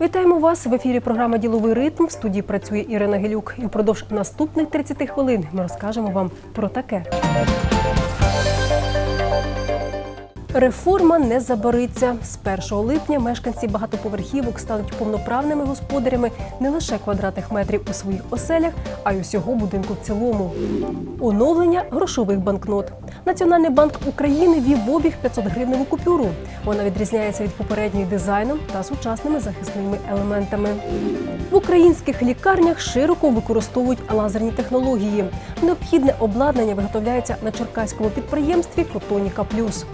Вітаємо вас в ефірі. Програма Діловий ритм. В студії працює Ірина Гелюк. І впродовж наступних 30 хвилин ми розкажемо вам про таке. Реформа не забориться. З 1 липня мешканці багатоповерхівок стануть повноправними господарями не лише квадратних метрів у своїх оселях, а й усього будинку в цілому. Оновлення грошових банкнот. Національний банк України вів в обіг 500 гривневу купюру. Вона відрізняється від попередньої дизайном та сучасними захисними елементами. В українських лікарнях широко використовують лазерні технології. Необхідне обладнання виготовляється на черкаському підприємстві Фотоніка Плюс.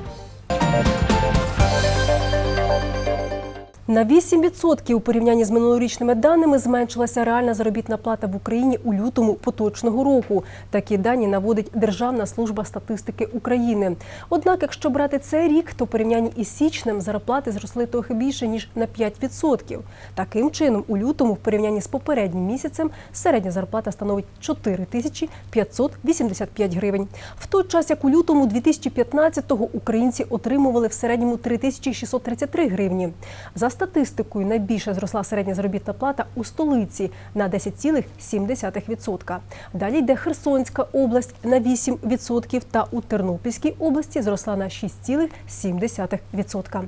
На 8% у порівнянні з минулорічними даними зменшилася реальна заробітна плата в Україні у лютому поточного року. Такі дані наводить Державна служба статистики України. Однак, якщо брати цей рік, то в порівнянні із січнем зарплати зросли трохи більше ніж на 5%. Таким чином, у лютому, в порівнянні з попереднім місяцем, середня зарплата становить 4 тисячі 585 гривень. В той час, як у лютому 2015-го українці отримували в середньому 3633 гривні. За статистикою, найбільше зросла середня заробітна плата у столиці на 10,7%. Далі йде Херсонська область на 8% та у Тернопільській області зросла на 6,7%.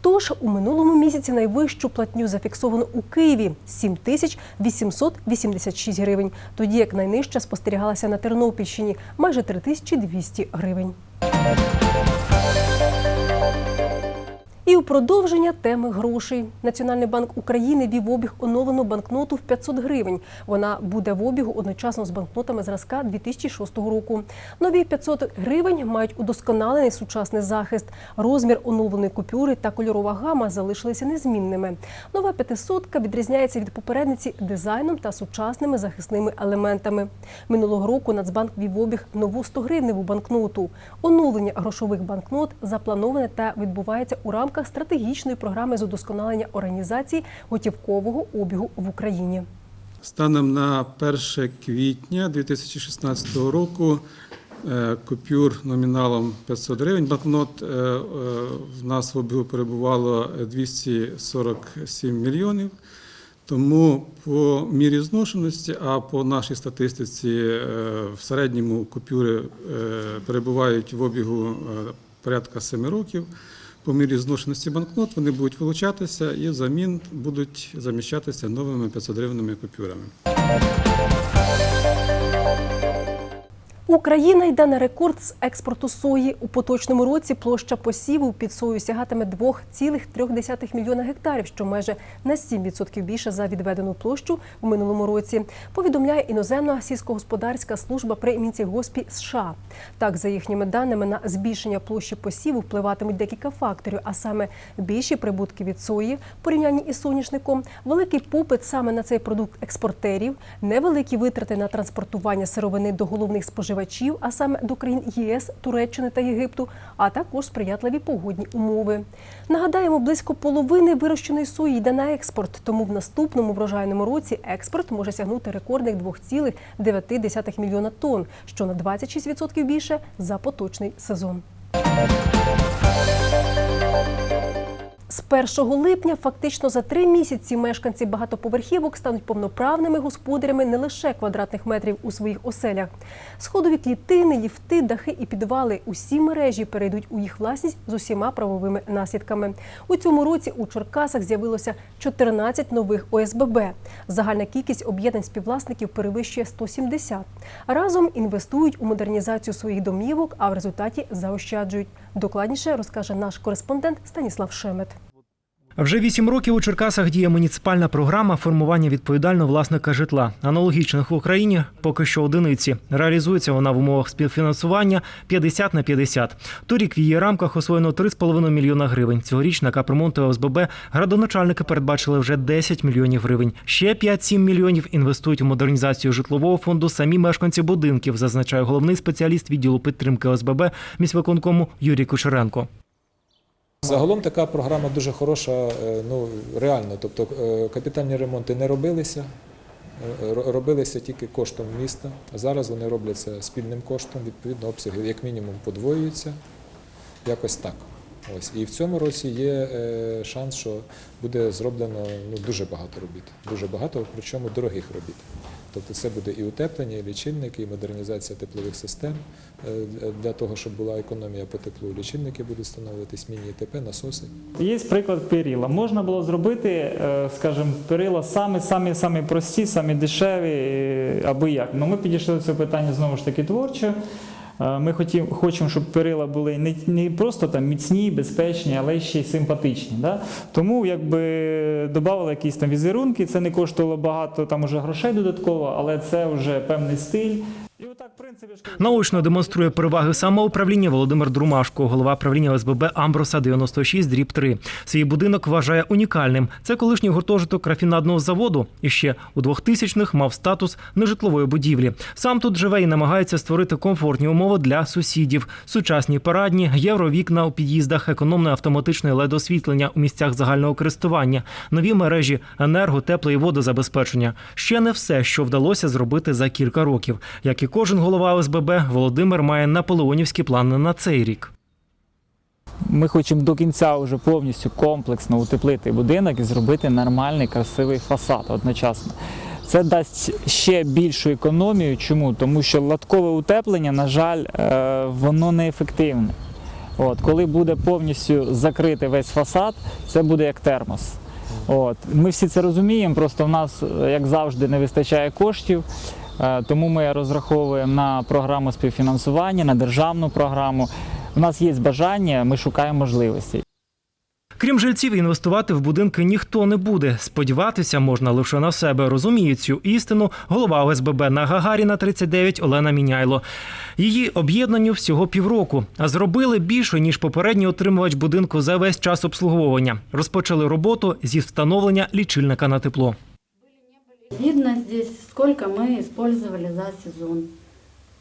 Тож у минулому місяці найвищу платню зафіксовано у Києві 7886 гривень, тоді як найнижча спостерігалася на Тернопільщині майже 3200 гривень. І у продовження теми грошей Національний банк України вів обіг оновлену банкноту в 500 гривень. Вона буде в обігу одночасно з банкнотами зразка 2006 року. Нові 500 гривень мають удосконалений сучасний захист. Розмір оновленої купюри та кольорова гама залишилися незмінними. Нова 500 відрізняється від попередниці дизайном та сучасними захисними елементами. Минулого року Нацбанк вів обіг нову 100 гривневу банкноту. Оновлення грошових банкнот заплановане та відбувається у рамках стратегічної програми з удосконалення організації готівкового обігу в Україні. Станом на 1 квітня 2016 року е, купюр номіналом 500 гривень банкнот е, е, в нас в обігу перебувало 247 мільйонів. Тому по мірі зношеності, а по нашій статистиці в середньому купюри перебувають в обігу порядка 7 років. По мірі зношеності банкнот вони будуть вилучатися і взамін будуть заміщатися новими 500-гривними купюрами. Україна йде на рекорд з експорту сої. У поточному році площа посіву під сою сягатиме 2,3 мільйона гектарів, що майже на 7% більше за відведену площу у минулому році. Повідомляє іноземна сільськогосподарська служба при Мінцігоспі США. Так, за їхніми даними, на збільшення площі посіву впливатимуть декілька факторів, а саме більші прибутки від сої в порівнянні із соняшником, великий попит саме на цей продукт експортерів, невеликі витрати на транспортування сировини до головних споживачів, а саме до країн ЄС, Туреччини та Єгипту, а також сприятливі погодні умови. Нагадаємо, близько половини вирощеної сої йде на експорт, тому в наступному врожайному році експорт може сягнути рекордних 2,9 мільйона тонн, що на 26% більше за поточний сезон. З 1 липня фактично за три місяці мешканці багатоповерхівок стануть повноправними господарями не лише квадратних метрів у своїх оселях. Сходові клітини, ліфти, дахи і підвали усі мережі перейдуть у їх власність з усіма правовими наслідками. У цьому році у Черкасах з'явилося 14 нових ОСББ. Загальна кількість об'єднань співвласників перевищує 170. Разом інвестують у модернізацію своїх домівок, а в результаті заощаджують. Докладніше розкаже наш кореспондент Станіслав Шемет. Вже вісім років у Черкасах діє муніципальна програма формування відповідального власника житла. Аналогічних в Україні поки що одиниці. Реалізується вона в умовах співфінансування 50 на 50. Торік в її рамках освоєно 3,5 мільйона гривень. Цьогоріч на капремонти ОСББ градоначальники передбачили вже 10 мільйонів гривень. Ще 5-7 мільйонів інвестують у модернізацію житлового фонду самі мешканці будинків, зазначає головний спеціаліст відділу підтримки ОСББ міськвиконкому Юрій Кучеренко. Загалом така програма дуже хороша, е, ну реально. Тобто е, капітальні ремонти не робилися, е, робилися тільки коштом міста. А зараз вони робляться спільним коштом. Відповідно, обсяги як мінімум подвоюються. Якось так. Ось і в цьому році є шанс, що буде зроблено ну дуже багато робіт. Дуже багато, причому дорогих робіт. Тобто це буде і утеплення, і лічильники, і модернізація теплових систем е, для того, щоб була економія по теплу. Лічильники будуть встановлюватись, міні-ТП, насоси. Є приклад перила. Можна було зробити, е, скажімо, перила самі, самі, самі прості, самі дешеві, е, аби як. Ну, ми підійшли до цього питання знову ж таки творчо. Е, Ми хотім, хочемо, щоб перила були не, не просто там міцні, безпечні, але ще й симпатичні. Да? Тому якби додавали якісь там візерунки, це не коштувало багато там уже грошей додатково, але це вже певний стиль. Наочно демонструє переваги самоуправління Володимир Друмашко, голова правління ОСББ Амброса 96 дріб 3. Свій будинок вважає унікальним. Це колишній гуртожиток рафінадного заводу і ще у 2000-х мав статус нежитлової будівлі. Сам тут живе і намагається створити комфортні умови для сусідів. Сучасні парадні, євровікна у під'їздах, економне автоматичне ледосвітлення у місцях загального користування, нові мережі енерго, тепло і водозабезпечення. Ще не все, що вдалося зробити за кілька років. Як і кожен голова ОСББ, Володимир має наполеонівські плани на цей рік. Ми хочемо до кінця вже повністю комплексно утеплити будинок і зробити нормальний красивий фасад одночасно. Це дасть ще більшу економію. Чому? Тому що латкове утеплення, на жаль, е, воно неефективне. От, коли буде повністю закрити весь фасад, це буде як термос. От. Ми всі це розуміємо, просто в нас, е, як завжди, не вистачає коштів. Е, Тому ми розраховуємо на програму співфінансування, на державну програму. У нас є бажання, ми шукаємо можливості. Крім жильців, інвестувати в будинки ніхто не буде. Сподіватися можна лише на себе. Розуміє цю істину голова ОСББ на Гагаріна 39 Олена Міняйло. Її об'єднанню всього півроку, а зробили більше ніж попередній отримувач будинку за весь час обслуговування. Розпочали роботу зі встановлення лічильника на тепло. Видно здесь, сколько мы использовали за сезон.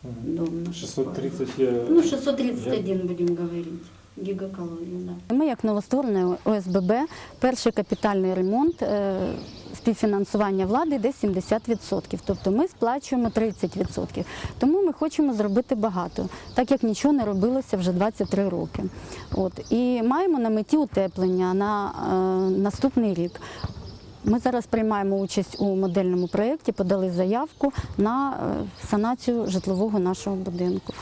Дом наш. 630 Ну, 631 будем говорить. Гігакалорій, да. Ми, як новостворене ОСББ, перший капітальний ремонт е, співфінансування влади десь 70%. Тобто ми сплачуємо 30%. Тому ми хочемо зробити багато, так як нічого не робилося вже 23 роки. От. І маємо на меті утеплення на е, наступний рік. Ми зараз приймаємо участь у модельному проєкті, подали заявку на е, санацію житлового нашого будинку.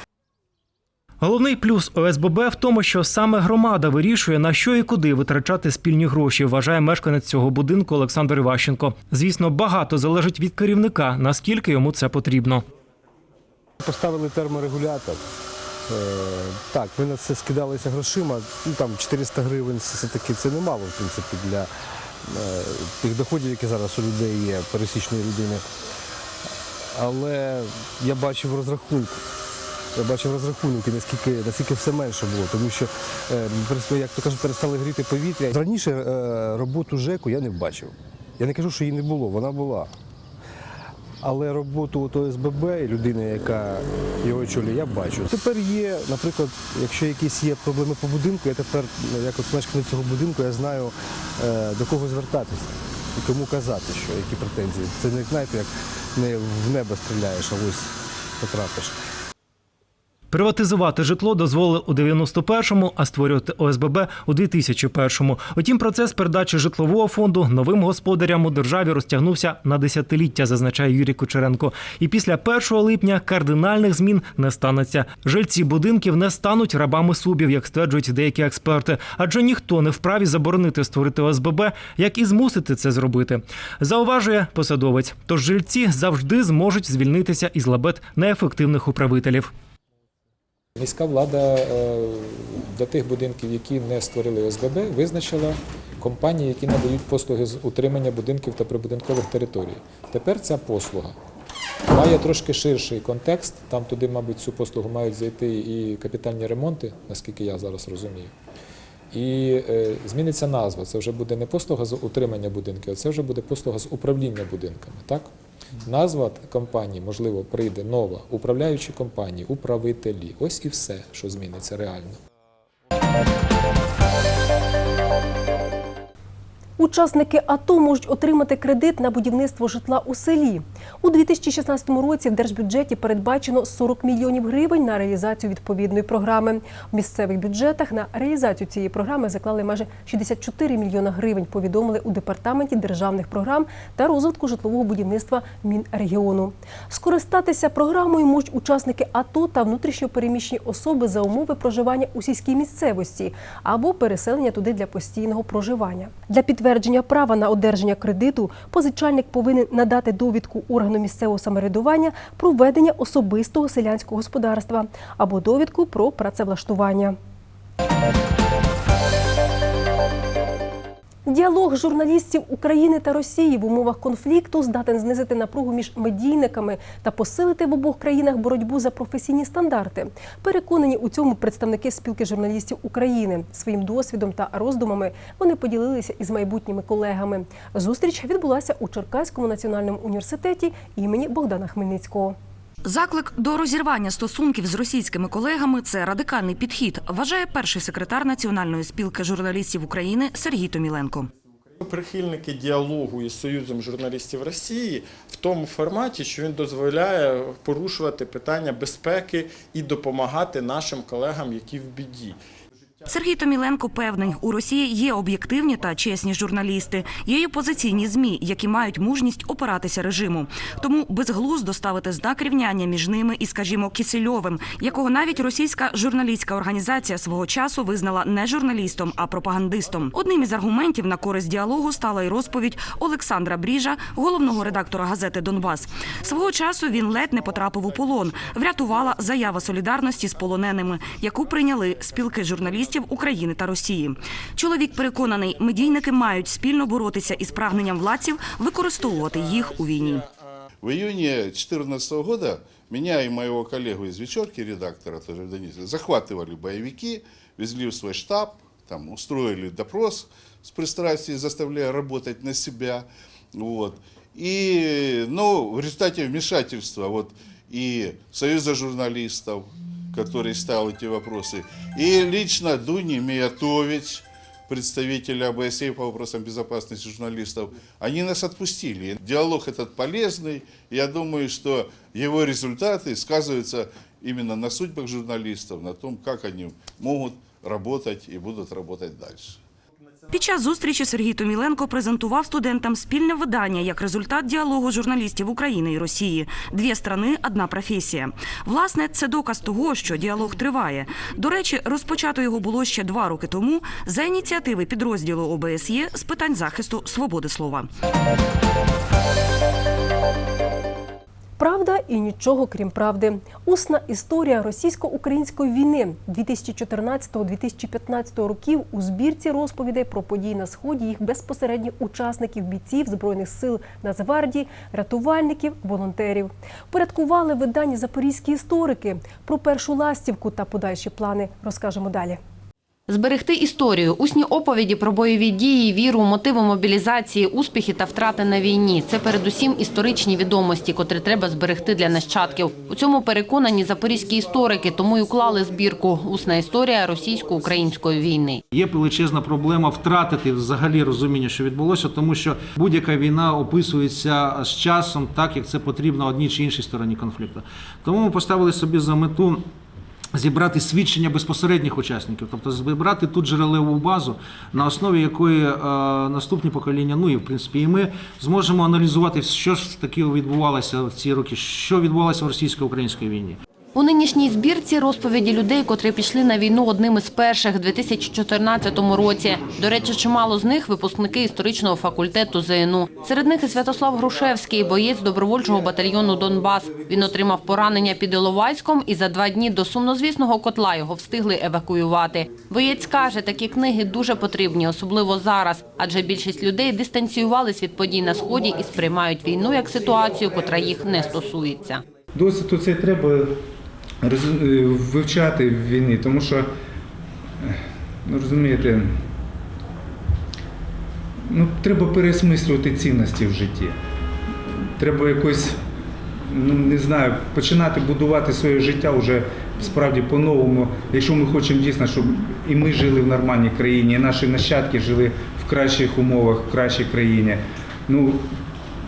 Головний плюс ОСББ в тому, що саме громада вирішує на що і куди витрачати спільні гроші, вважає мешканець цього будинку Олександр Іващенко. Звісно, багато залежить від керівника, наскільки йому це потрібно. Поставили терморегулятор. Е, Так, ми на це скидалися грошима. Ну там 400 гривень це таки це немало, в принципі, для тих доходів, які зараз у людей є, пересічної людини. Але я бачив розрахунки. Я бачив розрахунки, наскільки, наскільки все менше було, тому що, е, як то кажуть, перестали гріти повітря. Раніше е, роботу ЖЕКу я не бачив. Я не кажу, що її не було, вона була. Але роботу от ОСББ і людини, яка його очолює, я бачу. Тепер є, наприклад, якщо якісь є проблеми по будинку, я тепер, ну, як от мешканець цього будинку, я знаю е, до кого звертатися і кому казати, що які претензії. Це не знаєте, як не в небо стріляєш, а ось потрапиш. Приватизувати житло дозволили у 91-му, а створювати ОСББ у 2001-му. Утім, процес передачі житлового фонду новим господарям у державі розтягнувся на десятиліття, зазначає Юрій Кучеренко. І після 1 липня кардинальних змін не станеться. Жильці будинків не стануть рабами субів, як стверджують деякі експерти, адже ніхто не вправі заборонити створити ОСББ, як і змусити це зробити. Зауважує посадовець. Тож жильці завжди зможуть звільнитися із лабет неефективних управителів. Міська влада е, для тих будинків, які не створили ОСББ, визначила компанії, які надають послуги з утримання будинків та прибудинкових територій. Тепер ця послуга має трошки ширший контекст. Там туди, мабуть, цю послугу мають зайти і капітальні ремонти, наскільки я зараз розумію. І е, зміниться назва. Це вже буде не послуга з утримання будинків, а це вже буде послуга з управління будинками. Так? Назва компанії, можливо, прийде нова, управляючі компанії, управителі. Ось і все, що зміниться реально. Учасники АТО можуть отримати кредит на будівництво житла у селі. У 2016 році в держбюджеті передбачено 40 мільйонів гривень на реалізацію відповідної програми. В місцевих бюджетах на реалізацію цієї програми заклали майже 64 мільйона гривень. Повідомили у департаменті державних програм та розвитку житлового будівництва Мінрегіону. Скористатися програмою можуть учасники АТО та внутрішньопереміщені особи за умови проживання у сільській місцевості або переселення туди для постійного проживання. Для підтвердження права на одержання кредиту позичальник повинен надати довідку органу місцевого самоврядування про ведення особистого селянського господарства або довідку про працевлаштування. Діалог журналістів України та Росії в умовах конфлікту здатен знизити напругу між медійниками та посилити в обох країнах боротьбу за професійні стандарти. Переконані у цьому представники спілки журналістів України. Своїм досвідом та роздумами вони поділилися із майбутніми колегами. Зустріч відбулася у Черкаському національному університеті імені Богдана Хмельницького. Заклик до розірвання стосунків з російськими колегами це радикальний підхід, вважає перший секретар Національної спілки журналістів України Сергій Томіленко. Прихильники діалогу із Союзом журналістів Росії в тому форматі, що він дозволяє порушувати питання безпеки і допомагати нашим колегам, які в біді. Сергій Томіленко певний, у Росії є об'єктивні та чесні журналісти, є й опозиційні змі, які мають мужність опиратися режиму. Тому безглуздо ставити знак рівняння між ними і, скажімо, Кисельовим, якого навіть російська журналістська організація свого часу визнала не журналістом, а пропагандистом. Одним із аргументів на користь діалогу стала й розповідь Олександра Бріжа, головного редактора газети Донбас. Свого часу він ледь не потрапив у полон. Врятувала заява солідарності з полоненими, яку прийняли спілки журналістів України та Росії. Чоловік переконаний, медійники мають спільно боротися із прагненням владців використовувати їх у війні. В июне 2014 года меня и моего коллегу из «Вечерки», редактора тоже Донецке, захватывали боевики, везли в свой штаб, там устроили допрос с пристрастием, заставляя работать на себя. Вот. И, ну, в результате вмешательства вот, и Союза журналистов, который ставил эти вопросы, и лично Дуни Миятович, представителя ОБСЕ по вопросам безопасности журналистов, они нас отпустили. Диалог этот полезный. Я думаю, что его результаты сказываются именно на судьбах журналистов, на том, как они могут работать и будут работать дальше. Під час зустрічі Сергій Томіленко презентував студентам спільне видання як результат діалогу журналістів України і Росії. Дві страни, одна професія. Власне, це доказ того, що діалог триває. До речі, розпочато його було ще два роки тому за ініціативи підрозділу ОБСЄ з питань захисту свободи слова. Правда і нічого крім правди. Усна історія російсько-української війни 2014-2015 років у збірці розповідей про події на сході їх безпосередніх учасників, бійців збройних сил Нацгвардії, рятувальників, волонтерів. Порядкували видання запорізькі історики про першу ластівку та подальші плани. Розкажемо далі. Зберегти історію, усні оповіді про бойові дії, віру, мотиви мобілізації, успіхи та втрати на війні. Це передусім історичні відомості, котрі треба зберегти для нащадків. У цьому переконані запорізькі історики, тому й уклали збірку Усна історія російсько-української війни. Є величезна проблема втратити взагалі розуміння, що відбулося, тому що будь-яка війна описується з часом, так як це потрібно одній чи іншій стороні конфлікту. Тому ми поставили собі за мету. Зібрати свідчення безпосередніх учасників, тобто зібрати ту джерелеву базу, на основі якої е, наступні покоління, ну і в принципі, і ми зможемо аналізувати, що ж таке відбувалося в ці роки, що відбувалося в російсько-українській війні. У нинішній збірці розповіді людей, котрі пішли на війну одним із перших у 2014 році. До речі, чимало з них випускники історичного факультету ЗНУ. Серед них і Святослав Грушевський, боєць добровольчого батальйону Донбас. Він отримав поранення під Іловайськом і за два дні до сумнозвісного котла його встигли евакуювати. Боєць каже, такі книги дуже потрібні, особливо зараз, адже більшість людей дистанціювались від подій на сході і сприймають війну як ситуацію, котра їх не стосується. Досвід оцей треба роз- е, вивчати в війні, тому що, е, ну розумієте, ну, треба переосмислювати цінності в житті. Треба якось, ну не знаю, починати будувати своє життя вже справді по-новому, якщо ми хочемо дійсно, щоб і ми жили в нормальній країні, і наші нащадки жили в кращих умовах, в кращій країні. Ну,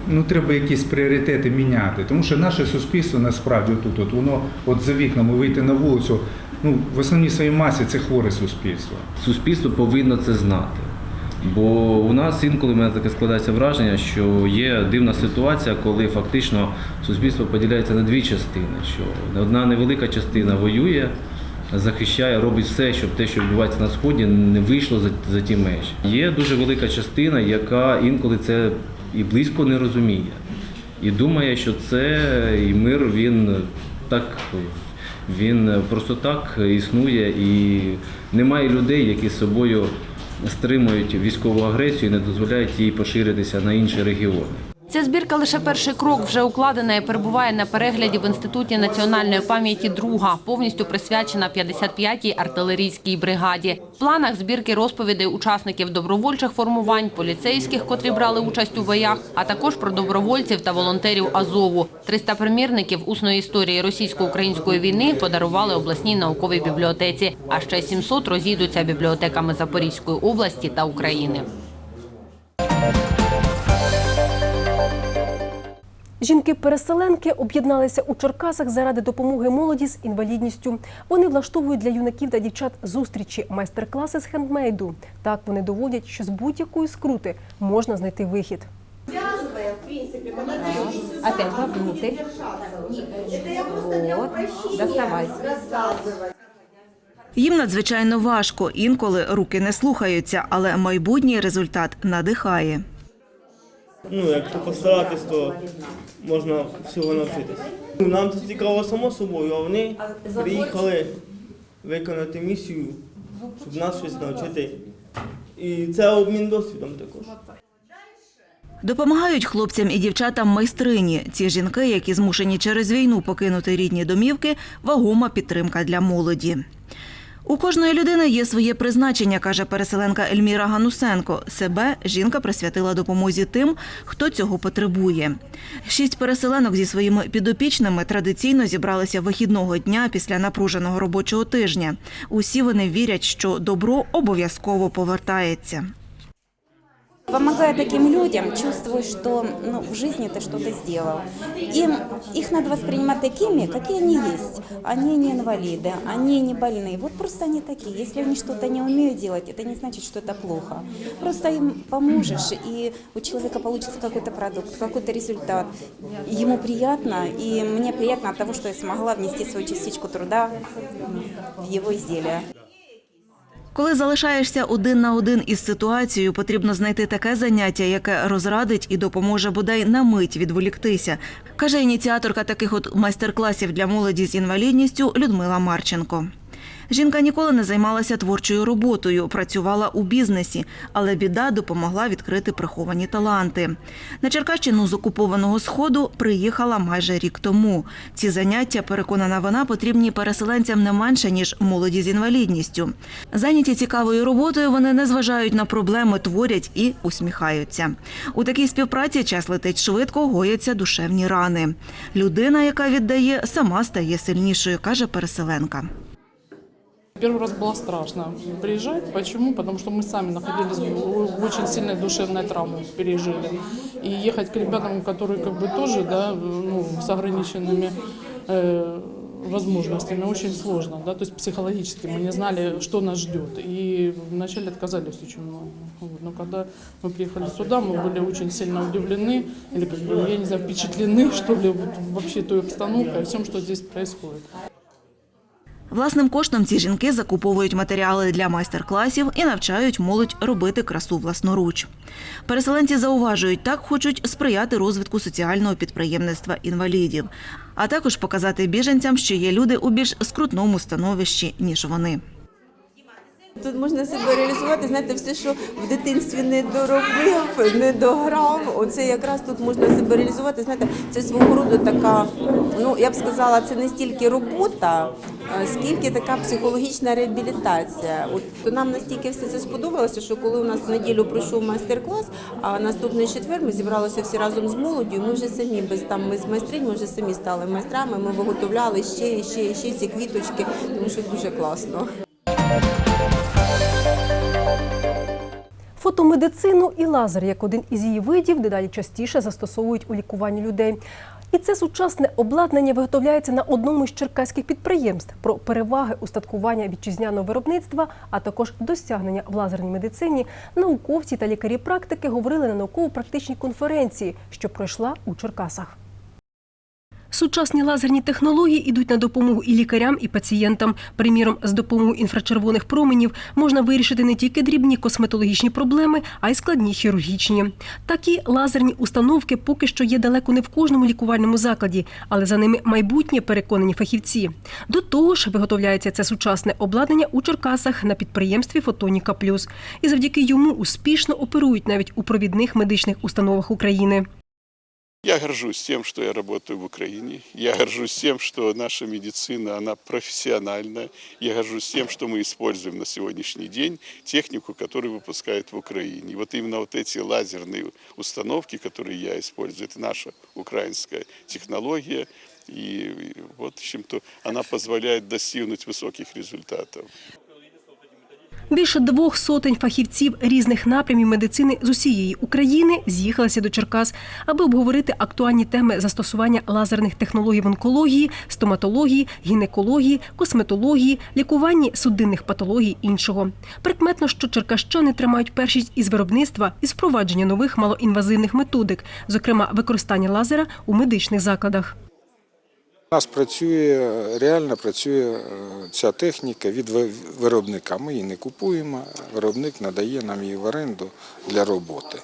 ну треба якісь пріоритети міняти. Тому що наше суспільство насправді тут, от воно от за вікнами вийти на вулицю, ну в основній своїй масі це хворе суспільство. Суспільство повинно це знати. Бо у нас інколи в мене таке складається враження, що є дивна ситуація, коли фактично суспільство поділяється на дві частини. Що одна невелика частина воює, захищає, робить все, щоб те, що відбувається на сході, не вийшло за, за ті межі. Є дуже велика частина, яка інколи це і близько не розуміє. І думає, що це і мир він так він просто так існує і немає людей, які з собою стримують військову агресію і не дозволяють їй поширитися на інші регіони. Ця збірка лише перший крок вже укладена і перебуває на перегляді в інституті національної пам'яті друга, повністю присвячена 55-й артилерійській бригаді. В планах збірки розповідей учасників добровольчих формувань, поліцейських, котрі брали участь у боях, а також про добровольців та волонтерів Азову. 300 примірників усної історії російсько-української війни подарували обласній науковій бібліотеці. А ще 700 розійдуться бібліотеками Запорізької області та України. Жінки-переселенки об'єдналися у Черкасах заради допомоги молоді з інвалідністю. Вони влаштовують для юнаків та дівчат зустрічі, майстер-класи з хендмейду. Так вони доводять, що з будь-якої скрути можна знайти вихід. Опять вовнутрь. Вот. Доставай. Їм надзвичайно важко, інколи руки не слухаються, але майбутній результат надихає. Ну, якщо постаратись, то можна всього навчитись. Ну, Нам це цікаво само собою, а вони приїхали виконати місію, щоб нас щось навчити. І це обмін досвідом також. Допомагають хлопцям і дівчатам майстрині. Ці жінки, які змушені через війну покинути рідні домівки, вагома підтримка для молоді. У кожної людини є своє призначення, каже переселенка Ельміра Ганусенко. Себе жінка присвятила допомозі тим, хто цього потребує. Шість переселенок зі своїми підопічними традиційно зібралися вихідного дня після напруженого робочого тижня. Усі вони вірять, що добро обов'язково повертається. Помогая таким людям, чувствуешь, что ну, в жизни ты что-то сделал. Им, их надо воспринимать такими, какие они есть. Они не инвалиды, они не больные. Вот просто они такие. Если они что-то не умеют делать, это не значит, что это плохо. Просто им поможешь, и у человека получится какой-то продукт, какой-то результат. Ему приятно, и мне приятно от того, что я смогла внести свою частичку труда в его изделие. Коли залишаєшся один на один із ситуацією, потрібно знайти таке заняття, яке розрадить і допоможе бодай на мить відволіктися, каже ініціаторка таких от майстер-класів для молоді з інвалідністю Людмила Марченко. Жінка ніколи не займалася творчою роботою, працювала у бізнесі, але біда допомогла відкрити приховані таланти. На Черкащину з окупованого сходу приїхала майже рік тому. Ці заняття, переконана вона, потрібні переселенцям не менше ніж молоді з інвалідністю. Зайняті цікавою роботою, вони не зважають на проблеми, творять і усміхаються. У такій співпраці час летить швидко, гояться душевні рани. Людина, яка віддає, сама стає сильнішою, каже переселенка. Первый раз было страшно приезжать. Почему? Потому что мы сами находились в очень сильной душевной травме, пережили. И ехать к ребятам, которые как бы тоже да, ну, с ограниченными э, возможностями, очень сложно. Да? То есть психологически мы не знали, что нас ждет. И вначале отказались очень много. Но когда мы приехали сюда, мы были очень сильно удивлены, или как бы, я не знаю, впечатлены, что ли, вот, вообще той обстановкой, всем, что здесь происходит. Власним коштом ці жінки закуповують матеріали для майстер-класів і навчають молодь робити красу власноруч. Переселенці зауважують, так хочуть сприяти розвитку соціального підприємництва інвалідів, а також показати біженцям, що є люди у більш скрутному становищі, ніж вони. Тут можна себе реалізувати, знаєте, все, що в дитинстві не доробив, не дограв. Оце якраз тут можна себе реалізувати. Знаєте, це свого роду така, ну я б сказала, це не стільки робота, скільки така психологічна реабілітація. От то нам настільки все це сподобалося, що коли у нас в неділю пройшов майстер-клас, а наступний четвер ми зібралися всі разом з молоддю. Ми вже самі без там без майстринь, ми вже самі стали майстрами. Ми виготовляли ще, ще, ще ці квіточки, тому що дуже класно. Фотомедицину і лазер як один із її видів дедалі частіше застосовують у лікуванні людей. І це сучасне обладнання виготовляється на одному з черкаських підприємств. Про переваги устаткування вітчизняного виробництва, а також досягнення в лазерній медицині, науковці та лікарі практики говорили на науково-практичній конференції, що пройшла у Черкасах. Сучасні лазерні технології йдуть на допомогу і лікарям, і пацієнтам. Приміром, з допомогою інфрачервоних променів можна вирішити не тільки дрібні косметологічні проблеми, а й складні хірургічні. Такі лазерні установки поки що є далеко не в кожному лікувальному закладі, але за ними майбутнє переконані фахівці. До того ж, виготовляється це сучасне обладнання у Черкасах на підприємстві Фотоніка Плюс. І завдяки йому успішно оперують навіть у провідних медичних установах України. Я горжусь тем, что я работаю в Украине. Я горжусь тем, что наша медицина, она профессиональная. Я горжусь тем, что мы используем на сегодняшний день технику, которую выпускают в Украине. И вот именно вот эти лазерные установки, которые я использую, это наша украинская технология. И вот чем-то она позволяет достигнуть высоких результатов. Більше двох сотень фахівців різних напрямів медицини з усієї України з'їхалися до Черкас, аби обговорити актуальні теми застосування лазерних технологій в онкології, стоматології, гінекології, косметології, лікуванні судинних патологій іншого. Прикметно, що черкащани тримають першість із виробництва і впровадження нових малоінвазивних методик, зокрема використання лазера у медичних закладах. У нас працює, реально працює е, ця техніка від виробника. Ми її не купуємо, виробник надає нам її в оренду для роботи.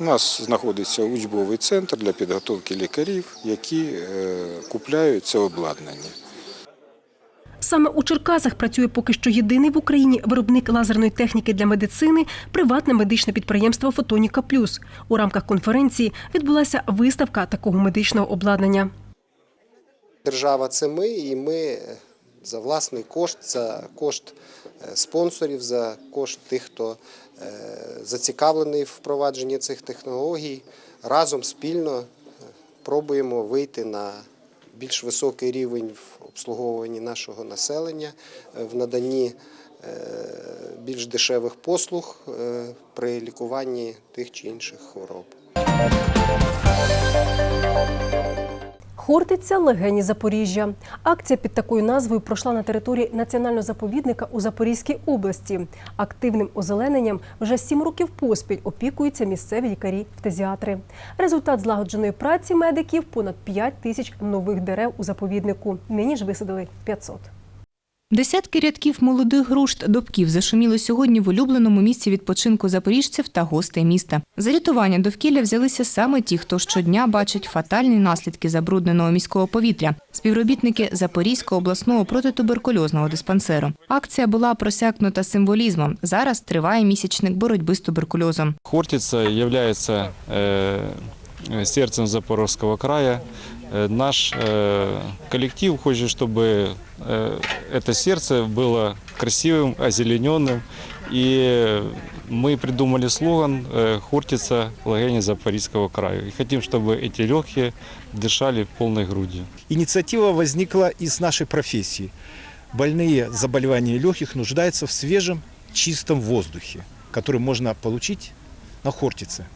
У нас знаходиться учбовий центр для підготовки лікарів, які е, купляють це обладнання. Саме у Черкасах працює поки що єдиний в Україні виробник лазерної техніки для медицини приватне медичне підприємство Фотоніка Плюс. У рамках конференції відбулася виставка такого медичного обладнання. Держава це ми, і ми за власний кошт, за кошт е, спонсорів, за кошт тих, хто е, зацікавлений в впровадженні цих технологій, разом спільно е, пробуємо вийти на більш високий рівень в обслуговуванні нашого населення, е, в наданні е, більш дешевих послуг е, при лікуванні тих чи інших хвороб. Хортиця легені Запоріжжя. Акція під такою назвою пройшла на території національного заповідника у Запорізькій області. Активним озелененням вже сім років поспіль опікуються місцеві лікарі-фтезіатри. Результат злагодженої праці медиків понад 5 тисяч нових дерев у заповіднику. Нині ж висадили 500. Десятки рядків молодих груш та дубків зашуміли сьогодні в улюбленому місці відпочинку запоріжців та гостей міста. За рятування довкілля взялися саме ті, хто щодня бачить фатальні наслідки забрудненого міського повітря. Співробітники Запорізького обласного протитуберкульозного диспансеру. Акція була просякнута символізмом. Зараз триває місячник боротьби з туберкульозом. Хортица является э, сердцем Запорожского края. Э, Наш э, коллектив хочет, чтобы э, это сердце было красивым, озелененным. И мы придумали слоган э, «Хортица легени Запорожского края». И хотим, чтобы эти легкие дышали полной грудью. Инициатива возникла из нашей профессии. Больные заболевания легких нуждаются в свежем, чистом воздухе, который можно получить на Хортице.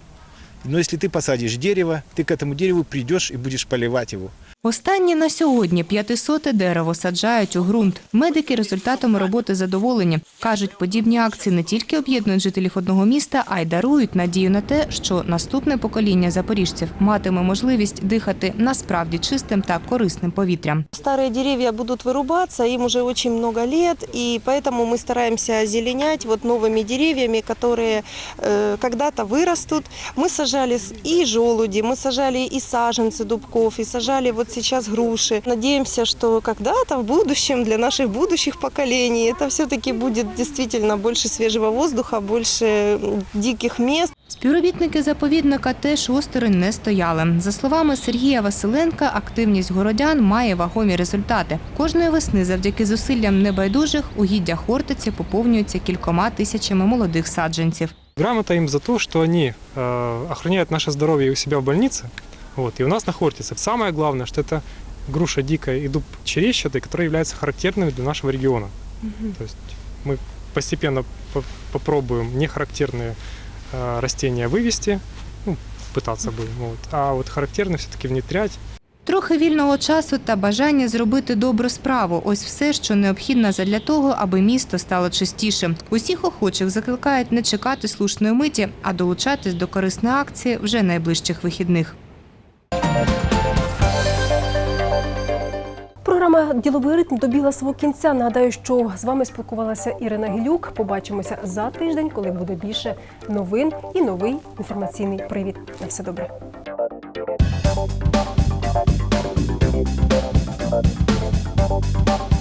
Но если ты посадишь дерево, ты к этому дереву придешь и будешь поливать его. Останнє на сьогодні 500 дерево саджають у ґрунт. Медики результатами роботи задоволені. Кажуть, подібні акції не тільки об'єднують жителів одного міста, а й дарують надію на те, що наступне покоління запоріжців матиме можливість дихати насправді чистим та корисним повітрям. Старые деревья будут вырубаться, им уже очень много лет, и поэтому мы стараемся озеленять вот новыми деревьями, которые э, когда-то вырастут. Мы сажаем сажали с- и желуди, мы сажали и саженцы дубков, и сажали вот сейчас груши. Надеемся, что когда-то в будущем для наших будущих поколений это все-таки будет действительно больше свежего воздуха, больше диких мест. Співробітники заповідника теж осторонь не стояли. За словами Сергія Василенка, активність городян має вагомі результати. Кожної весни, завдяки зусиллям небайдужих, угіддя Хортиці поповнюються кількома тисячами молодих саджанців. Грамота им за то, что они э, охраняют наше здоровье у себя в больнице. Вот, и у нас на Хортице. Самое главное, что это груша дикая и дуб черещатый, которые являются характерными для нашего региона. То есть мы постепенно по- попробуем нехарактерные э, растения вывести, ну, пытаться будем, вот, а вот характерные все-таки внедрять. Трохи вільного часу та бажання зробити добру справу ось все, що необхідно задля того, аби місто стало чистішим. Усіх охочих закликають не чекати слушної миті, а долучатись до корисної акції вже найближчих вихідних. Програма Діловий ритм добігла свого кінця. Нагадаю, що з вами спілкувалася Ірина Гілюк. Побачимося за тиждень, коли буде більше новин і новий інформаційний привід. На все добре. Thank you.